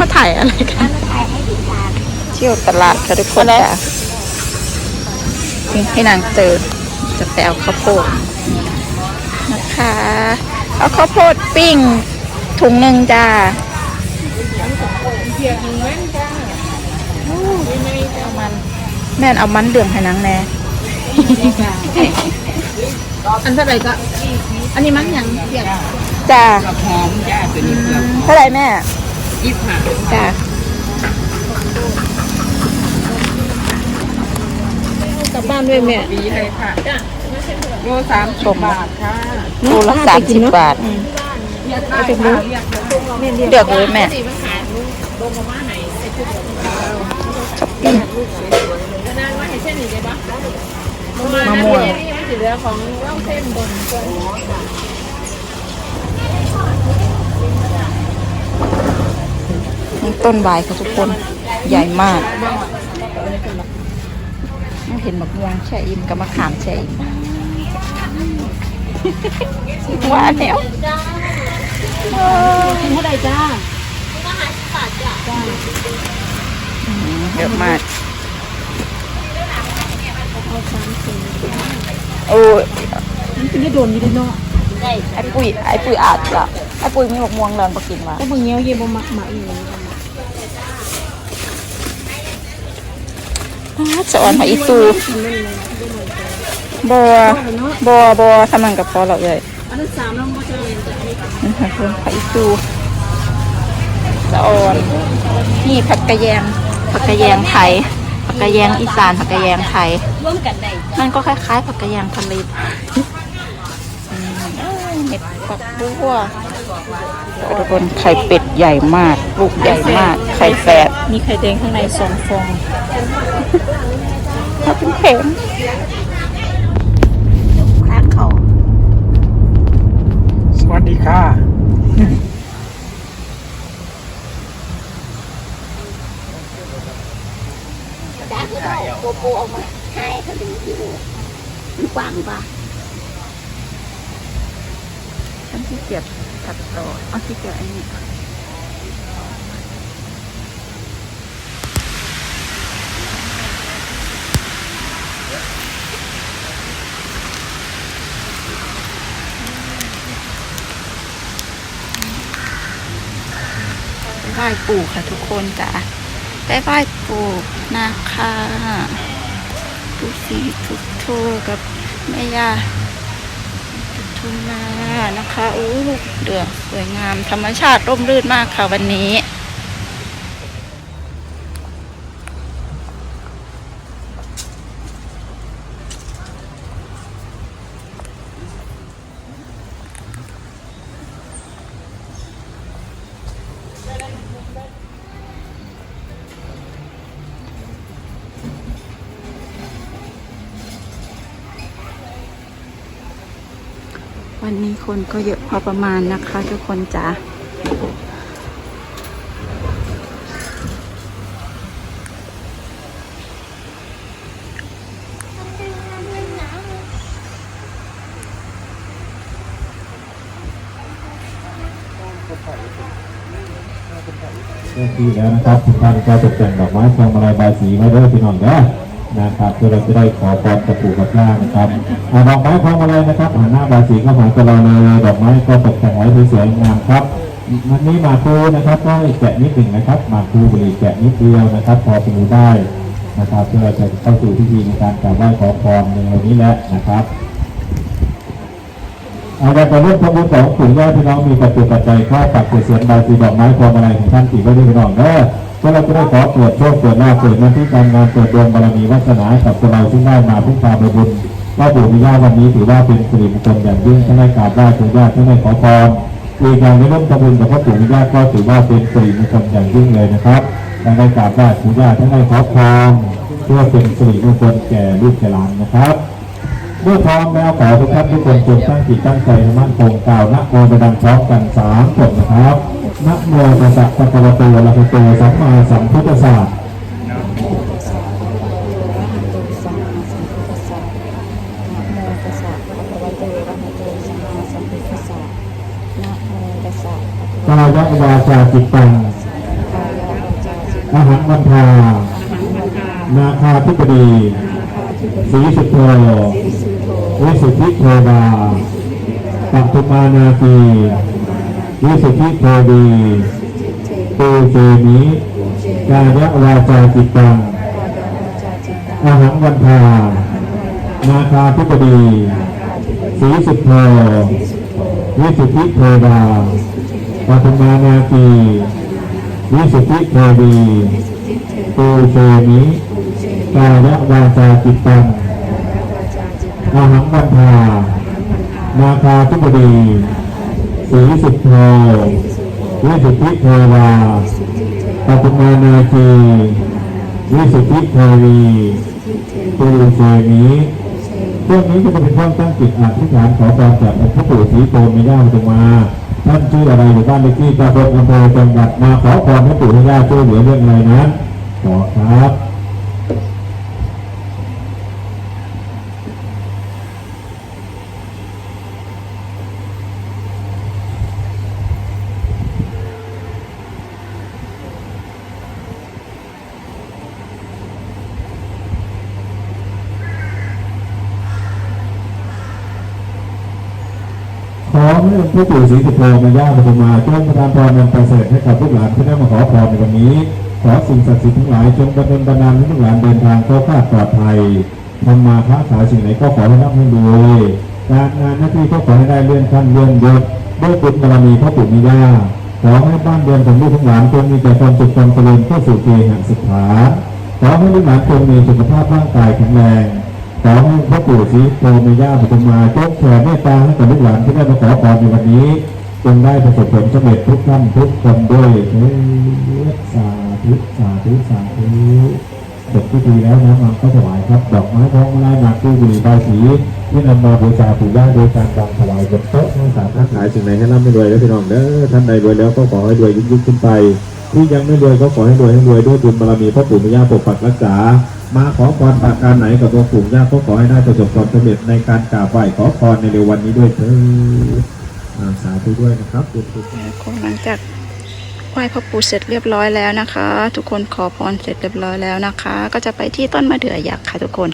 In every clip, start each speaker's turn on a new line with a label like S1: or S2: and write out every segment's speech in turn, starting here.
S1: มาถ่ายอะไรกันเที่ยวตลาดค่ะทุกคนจ้ะนี่ให้นางเจอจะไปเอาข้าวโพดนะคะ เอาข้าวโพดปิ้งถุงหนึ่งจ้าเอามันแม่นเอามันเดืองให้นางแน่
S2: อันเท่าไหร่ก็ อันนี้มันยังเปียก
S1: จ้า
S2: กับหอมจ้าตัวนี้เปลือก
S1: เท่าไหร่แม่
S2: ยี่สิบห้า
S1: จ้า
S2: กลับบ้านด้วยแม่ดีเลยค่ะโลสามสิบบาทค่ะ
S1: โลละสามสิบบาท
S2: เอาไปดู
S1: เลือกเลยแม่ช้อปปิ้งมะม่วง ต้นใบายค่ะทุกคนใหญ่มากเห็นมะม่วงแช่อิ่มกับมะขามแช่อิ่มว่าแล้ว
S2: กินเท่าไหร่จ้า
S1: เยอะมากโอ้ย
S2: มันกินได้โดนอยู่ดีเนาะ
S1: ไอ้ปุ้ยไอ้ปุ้ยอาจจะไอ้ปุ้ยมีหมกม่วงแล้วปกินมา
S2: ก็บางเงี้ยวเย็นบ่มักหมาอีก
S1: สอนหอยตูบัวบัวบัวทำมันกับพอเราเลย
S2: อันนั้นสามแล้วมันจะเรียนจะอันนี้
S1: นะคะเพิ่มหอยตูสอนนี่ผักกระแยงผักกระแยงไทยผักกระแยงอีสานผักกระแยงไทย
S2: ร่วมกันได้
S1: มันก็คล้ายๆผักกระแยงทะเลอืมเอ้ยเห็ดฝักบัวทุกคนไข่เป็ดใหญ่มาก ลูกใหญ่มาก ไข่แฝด
S2: มีไข่แดงข้างในสองฟอง
S1: ถ้าเป็นเข็มข้างเขา
S3: สวัสดีค่ะ
S2: กว้างป่ะ
S1: ฉันที่เกียจตัดต่อเอาที่เกียจอันนี้ ไหว้ปู่ค่ะทุกคนจ้ะได้ไหว้ปู่นะคะปู่สีทุกโทกับแม่ย่าทุ่งนานะคะอู้เดือสวยงามธรรมชาติร่มรื่นมากค่ะวันนี้ คนก็เยอะพอประมาณนะคะทุกคนจ้า
S4: เริ่มที่แล้วนะครับทุกท่านก็ตกแต่งดอกไม้พวงมาลัยบายสีไว้ด้วยพี่น้องเด้อ นะครับเพื่อเราจะได้ขอพรกระปู่กับย่านะครับอ่าดอกไม้พวงมาลัยนะครับหันหน้าใบายสีเข้าหาตัวเราเลยดอกไม้ก็ตกแต่งไว้สวยงามครับวันนี้มาครูนะครับก็แกะนิดหนึ่งนะครับ มาครูบีแกะนิดเดียวนะครับ พอสมุได้นะครับเพื่อเราจะเข้าสู่พิธีในการกราบไหว้ขอพรในวันนี้แหละนะครับเอาละไปร่วมทำบุญของปู่ย่าพี่น้องมีปัจจุปัจจัยข้าวปักเกษียณใบสีดอกไม้พวงมาลัยของท่านสี่ไว้ด้วยพี่น้องเด้อ ก็เราจะได้ขอเปิดโชคเปิดลาภเปิดหน้าที่การงานเปิดดวงบารมีวาสนากับตัวเราที่ได้มาพึ่งพาไปบุญว่าปู่ย่าวันนี้ถือว่าเป็นสิริมงคลอย่างยิ่งท่านได้กราบไหว้ปู่ย่าท่านได้ขอพรอีกอย่างในร่วมทำบุญกับพระปู่ย่าก็ถือว่าเป็นสิริมงคลอย่างยิ่งเลยนะครับท่านได้กราบไหว้ปู่ย่าท่านได้ขอพรเพื่อเป็นสิริมงคลแก่ลูกแก่หลานนะครับเมื่อพร้อมแล้วขอทุกท่านทุกคนจงตั้งจิตตั้งใจมั่นคงกล่าวนะโมดังพร้อมกันสามจบนะครับ นะโมตัสสะภะคะวะโตอะระหะโตสัมมาสัมพุทธัสสะ
S1: นะโมตัสสะภะคะวะโตอะระหะโตสัมมาสัมพุทธัสสะนะโมตัสสะภะคะวะ
S4: กายวะวาจาจิตตัง
S1: กาย
S4: อาหารวันทานาคาธิบดีสีสุโธวิสุทธิเทวาปัตตุมานาคี วิสุทธิเทวีตูเจมิกายวาจาจิตตังอาหารวันทานาคาธิบดีสีสุโธวิสุทธิเทวาปัตตมานาคีวิสุทธิเทวีตูเชมิกายวาจาจิตตังอาหังวันทานาคาธิบดี สีสุทโธวิสุทธิเทวาปัตมานาคีวิสุทธิเทวีตูเชมิช่วงนี้ก็จะเป็นช่วงตั้งจิตอธิษฐานขอพรจากพระปู่ศรีโตมีย่าปฐุมา ท่านชื่ออะไรอยู่บ้านเลขที่ตำบลอำเภอจังหวัดมาขอพรพระปู่ให้ย่าช่วยเหลือเรื่องอะไรนั้นขอครับ ขู้ปู่ศรีสุโธมาย่าปฐุมาจงประทานพรนำประเสริฐให้กับลูกหลานที่ได้มาขอพรในวันนี้ ขอสิ่งศักดิ์สิทธิ์ทั้งหลายจงบันดลบันดาลให้ลูกหลานเดินทางเข้าคาปลอดภัยทำมาค้าขายสิ่งไหนก็ขอให้รับให้รวยการงานหน้าที่ก็ขอให้ได้เลื่อนขั้นเลื่อนยศด้วยบุญบารมีพระปู่มิยาขอให้บ้านเรือนของลูกทั้งหลานจงมีแต่ความสุขความเจริญเข้าสู่เกณฑ์สุดฐาขอให้ลูกหลานจงมีสุขภาพร่างกายแข็งแรง ขอให้พระปู่ศรีโตมีย่าปฐุมมาจงแผ่เมตตาให้กับลูกหลานที่ได้มาขอพรในวันนี้จงได้ประสบผลสำเร็จทุกท่านทุกคนด้วยเถิดสาธุสาธุสาธุเสร็จพิธีแล้วนะมันก็ถวายครับ ดอกไม้ทองมาลายหมากตู้บุหรี่ใบายสีที่นำมาบูชาปู่ย่าโดยการวางถวายบนโต๊ะทั้งสามท่านขายสิ่งไหนให้ร่ำให้รวยแล้วพี่น้องเด้อท่านใดรวยแล้วก็ขอให้รวยยิ่งขึ้นไป ที่ยังไม่รวยก็ขอให้รวยให้รวยด้วยบุญบารมีพระปู่ย่าปกปักรักษา มาขอพรประการไหนกับตัวปู่ย่าก็ขอให้ได้ประสบความสำเร็จในการกราบไหว้ขอพรในเร็ววันนี้ด้วยเถิดอ่าสาธุด้วยนะครับบุญกุศล
S1: คนหลังจากไหว้พ่อปู่เสร็จเรียบร้อยแล้วนะคะ ทุกคนขอพรเสร็จเรียบร้อยแล้วนะคะ ก็จะไปที่ต้นมะเดื่อยักษ์ค่ะทุกคน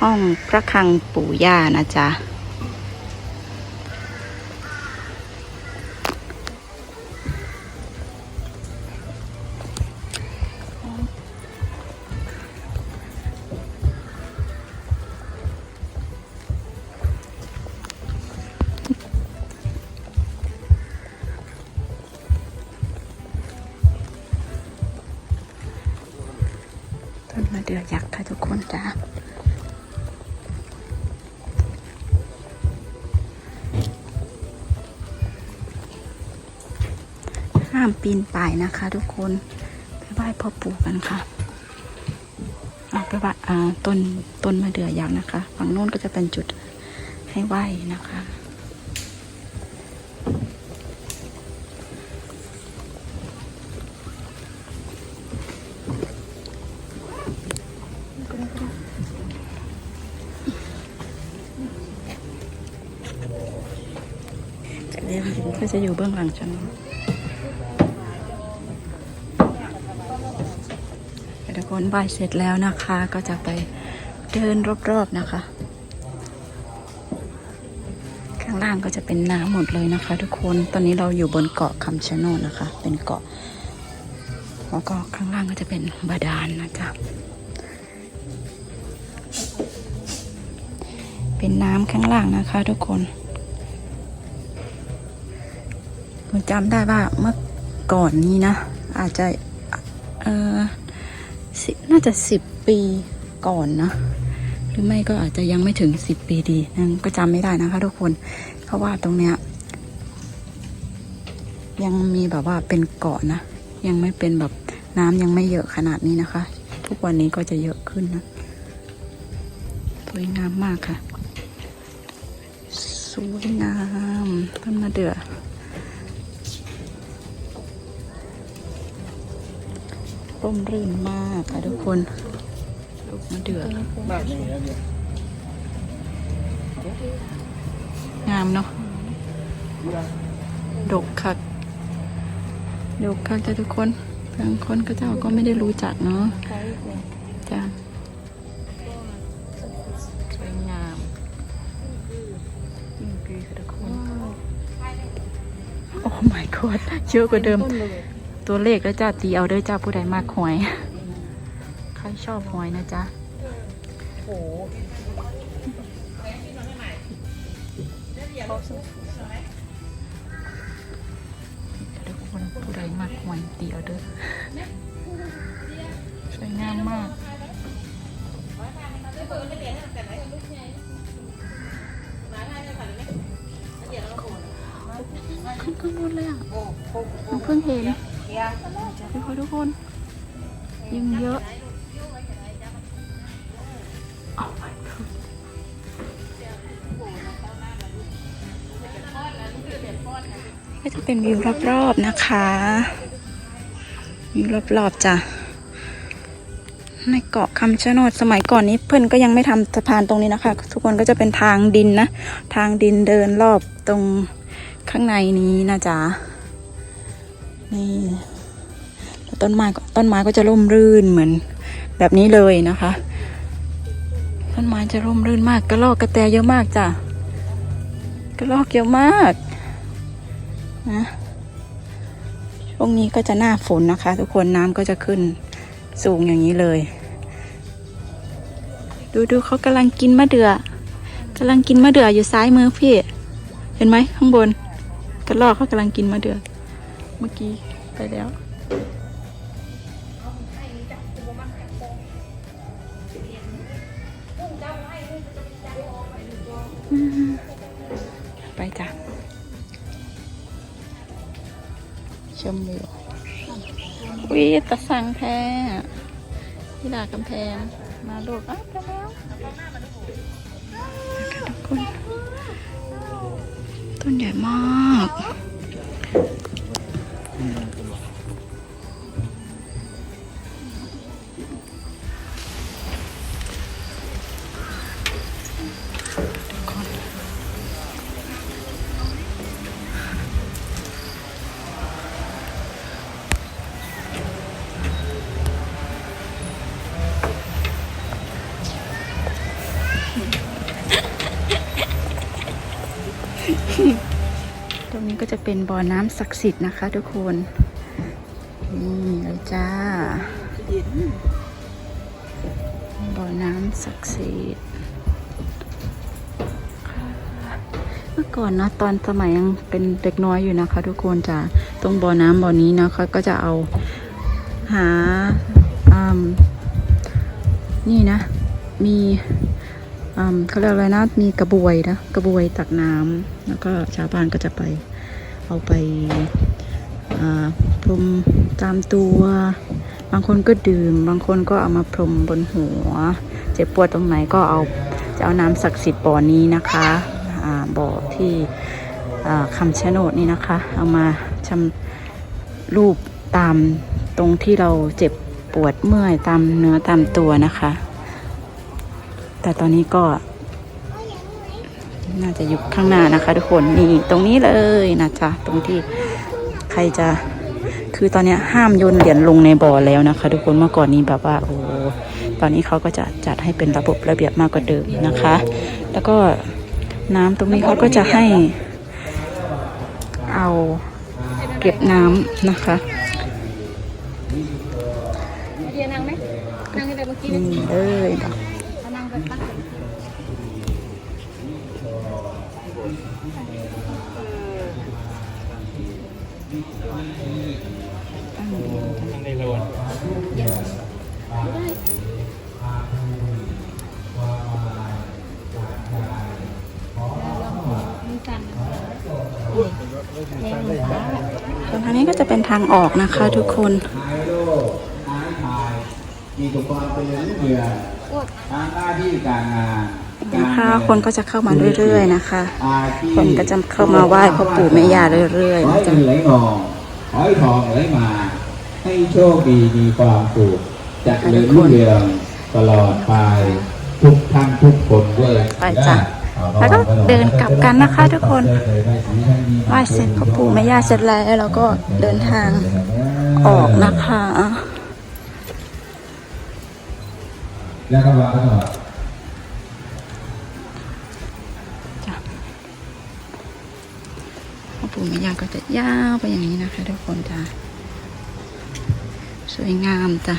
S1: ห้องพระคลังปู่ย่านะจ๊ะ ห้ามปีนป่ายนะคะ ทุกคนไปไหว้พ่อปู่กันค่ะเอาไปไหว้อ่าต้นต้นมะเดื่อยักษ์นะคะ ฝั่งโน้นก็จะเป็นจุดให้ไหว้นะคะเรียกก็จะอยู่เบื้องหลังฉัน ทุกคนบ่ายเสร็จแล้วนะคะ ก็จะไปเดินรอบๆนะคะ ข้างล่างก็จะเป็นน้ำหมดเลยนะคะ ทุกคนตอนนี้เราอยู่บนเกาะคำชะโนดนะคะ เป็นเกาะ แล้วก็ข้างล่างก็จะเป็นบาดาลนนะจ๊ะเป็นน้ำข้างล่างนะคะ ทุกคนผมจำได้ว่าเมื่อก่อนนี้นะ อาจจะเออ น่าจะสิบปีก่อนนะ หรือไม่ก็อาจจะยังไม่ถึงสิบปีดีนั่นก็จำไม่ได้นะคะทุกคน เพราะว่าตรงเนี้ยยังมีแบบว่าเป็นเกาะนะ ยังไม่เป็นแบบน้ำยังไม่เยอะขนาดนี้นะคะ ทุกวันนี้ก็จะเยอะขึ้นนะสวยงามมากค่ะ สวยงามต้นมะเดื่อ ร่มรื่นมากค่ะทุกคนลูกมะเดือองามเนาะดกคักดกคักจ้ะทุกคนบางคนก็เจ้าก็ไม่ได้รู้จักเนาะจ้ะสวยงามยิ่งดีค่ะทุกคนโอ้ my god เยอะกว่าเดิม ตัวเลขแล้วจ้าตีเอาเด้อจ้าผู้ใดมากหวย ใครชอบหวยนะจ๊ะทุกคนผู้ใดมากหวยตีเอาเด้อสวยงามมากขึ้นข้างบนเลยอะหนูเพิ่งเห็น ทุกคนทุกคนยุงเยอะก็จะเป็นวิวรอบๆนะคะ วิวรอบๆจ้ะในเกาะคำชะโนดสมัยก่อนนี้เพื่อนก็ยังไม่ทำสะพานตรงนี้นะคะ ทุกคนก็จะเป็นทางดินนะ ทางดินเดินรอบตรงข้างในนี้นะจ๊ะ นี่ต้นไม้ก็ต้นไม้ก็จะร่มรื่นเหมือนแบบนี้เลยนะคะ ต้นไม้จะร่มรื่นมากกระรอกกระแตเยอะมากจ้ะกระรอกเยอะมากนะช่วงนี้ก็จะหน้าฝนนะคะ ทุกคนน้ำก็จะขึ้นสูงอย่างนี้เลย ดูดูเขากำลังกินมะเดื่อกำลังกินมะเดื่ออยู่ซ้ายมือพี่ เห็นไหมข้างบนกระรอกเขากำลังกินมะเดื่อ เมื่อกี้ไปแล้ว ไปจ้ะชมวิววิตะสังแพ้ที่ดากำแพง มาลูกอ้าวไปแล้วทุกคนต้นใหญ่มาก เป็นบ่อน้ำศักดิ์สิทธิ์นะคะทุกคน นี่เลยจ้า บ่อน้ำศักดิ์สิทธิ์เมื่อก่อนนะตอนสมัยยังเป็นเด็กน้อยอยู่นะคะ ทุกคนจะตรงบ่อน้ำบ่อนี้นะคะก็จะเอาหาอืมนี่นะ มีอืมเขาเรียกอะไรนะ มีกระบวยนะ กระบวยตักน้ำ แล้วก็ชาวบ้านก็จะไป เอาไปพรมตามตัว บางคนก็ดื่ม บางคนก็เอามาพรมบนหัว เจ็บปวดตรงไหนก็เอาจะเอาน้ำศักดิ์สิทธิ์บ่อนี้นะคะบ่อที่คำชะโนดนี่นะคะ เอามาชำรูปตามตรงที่เราเจ็บปวดเมื่อยตามเนื้อตามตัวนะคะ แต่ตอนนี้ก็ น่าจะอยู่ข้างหน้านะคะทุกคนนี่ตรงนี้เลยนะจ๊ะตรงที่ใครจะคือตอนนี้ห้ามโยนเหรียญลงในบ่อแล้วนะคะ ทุกคนเมื่อก่อนนี้แบบว่าโอ้ตอนนี้เขาก็จะจัดให้เป็นระบบระเบียบมากกว่าเดิมนะคะ แล้วก็น้ำตรงนี้เขาก็จะให้เอาเก็บน้ำนะคะ ส่วนทางนี้ก็จะเป็นทางออกนะคะทุกคน
S4: มีอุปกรณ์เป็นเรื่องเรือทางหน้าที่การงาน
S1: นะคะคนก็จะเข้ามาเรื่อยๆนะคะ
S4: อาชีพ
S1: คนก็จะเข้ามาไหว้พ่อปู่แม่ย่าเรื่อยๆ
S4: ขอ
S1: นะ
S4: ให้
S1: จ๊ะ
S4: เงินไหลนองขอให้ทองไหลมา ให้โชคดีมีความสุขจะเจริญรุ่งเรืองตลอดไปทุกท่านทุกคนด้วย
S1: ไปจ้ะ
S4: ไป
S1: แล้วก็เดินกลับกันนะคะทุกคนไหว้เสร็จพ่อปู่แม่ย่าเสร็จแล้วเราก็เดินทางออกนะคะ
S4: แล้วก็วางไว้ก่อน
S1: ปู่แม่ย่าก็จะยาวไปอย่างนี้นะคะทุกคนจ้ะสวยงามจ้ะ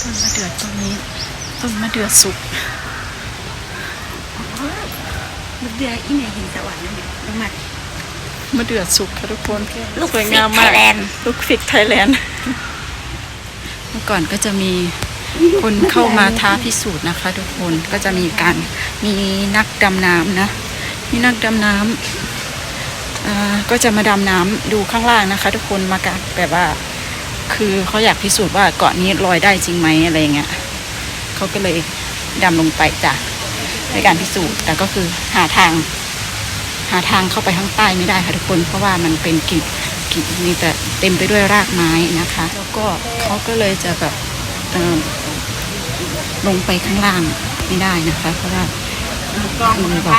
S1: ต้นมะเดือต้นนี้ ต้นมะเดือสุกมะ เดืออีไหนเห็นสวรรค์นั่นเนี่ยลงมามะเดือสุกค่ะทุกคนสวยงามมากลูกฟิกไทยแลนด์เมื่อก่อนก็จะมีคนเข้ามาท้าพิสูจน์นะคะ ทุกคนก็จะมีการมีนักดำน้ำนะมีนักดำน้ำอ่าก็จะมาดำน้ำดูข้างล่างนะคะ ทุกคนมากันแบบว่า คือเขาอยากพิสูจน์ว่าเกาะนี้ลอยได้จริงไหมอะไรเงี้ยเขาก็เลยดำลงไปจ้ะ ในการพิสูจน์ แต่ก็คือหาทาง หาทางเข้าไปข้างใต้ไม่ได้ค่ะทุกคน เพราะว่ามันเป็นกิ่งกิ่งมีแต่เต็มไปด้วยรากไม้นะคะ แล้วก็เขาก็เลยจะแบบลงไปข้างล่างไม่ได้นะคะ เพราะว่าคือแบบ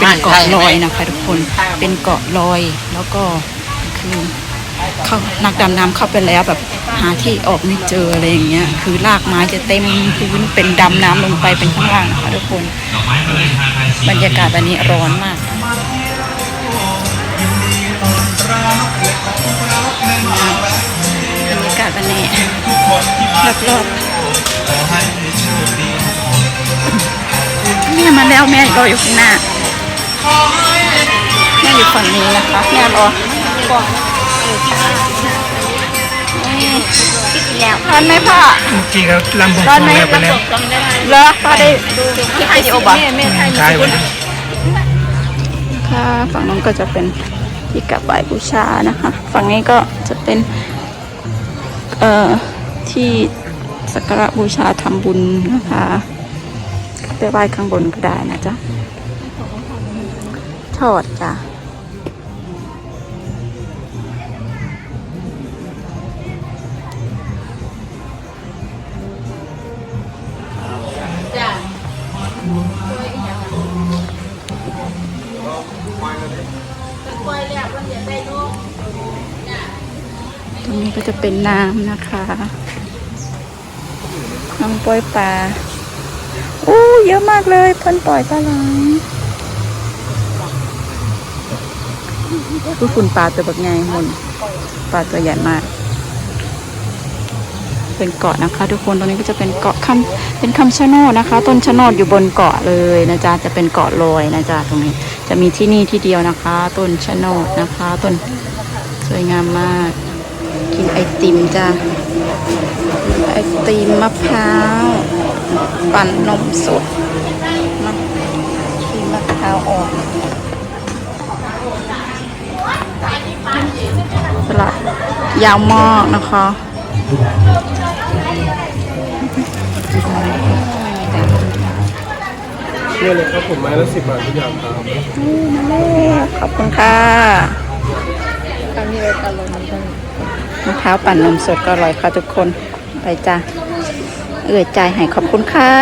S1: เป็
S2: น
S1: เกาะลอยนะคะทุกคนเป็นเกาะลอยแล้วก็คือเขานักดำน้ำเข้าไปแล้วแบบ หาที่ออกไม่เจออะไรอย่างเงี้ยคือรากไม้จะเต็มพื้นเป็นดำน้ำลงไปเป็นข้างล่างนะคะทุกคน บรรยากาศวันนี้ร้อนมากบรรยากาศวันนี้รอบๆแม่มาแล้วแม่รออยู่ข้างหน้าแม่อยู่ฝั่งนี้นะคะแม่รอก่อน แล้วร้อนไหมพ่อ
S3: จริงครับลำบง
S1: ร้อนไหม
S3: แล้วไปแล้ว
S1: เหรอพ่อได้ดูคลิปวิดีโอบ่
S3: ใช่วันนี้
S1: ค่ะฝั่งนู้นก็จะเป็นที่กราบไหว้บูชานะคะ ฝั่งนี้ก็จะเป็นเอ่อที่สักการะบูชาทำบุญนะคะไปไหว้ข้างบนก็ได้นะจ๊ะ ทอดจ้ะ ตรงนี้ก็จะเป็นน้ำนะคะน้ำปล่อยปลาอู้เยอะมากเลยเพิ่นปล่อยปลาหลังคือคุณปลาตัวแบบไงมนปลาตัวใหญ่มาก เป็นเกาะนะคะ ทุกคนตรงนี้ก็จะเป็นเกาะคำเป็นคำชะโนดนะคะ ต้นชะโนดอยู่บนเกาะเลยนะจ๊ะจะเป็นเกาะลอยนะจ๊ะตรงนี้จะมีที่นี่ที่เดียวนะคะ ต้นชะโนดนะคะ ต้นสวยงามมาก กินไอติมจ้ะไอติมมะพร้าวปั่นนมสดมะครีมมะพร้าวอ่อนตลาดยาวมากนะคะ
S3: นี่เลยครับผมไม้ละสิบบาททุกอย่างครับ
S1: มาแล้วขอบคุณค่ะมะพร้าวปั่นนมสดก็อร่อยค่ะทุกคน ไปจ้ะเอื่อยใจให้ขอบคุณค่ะ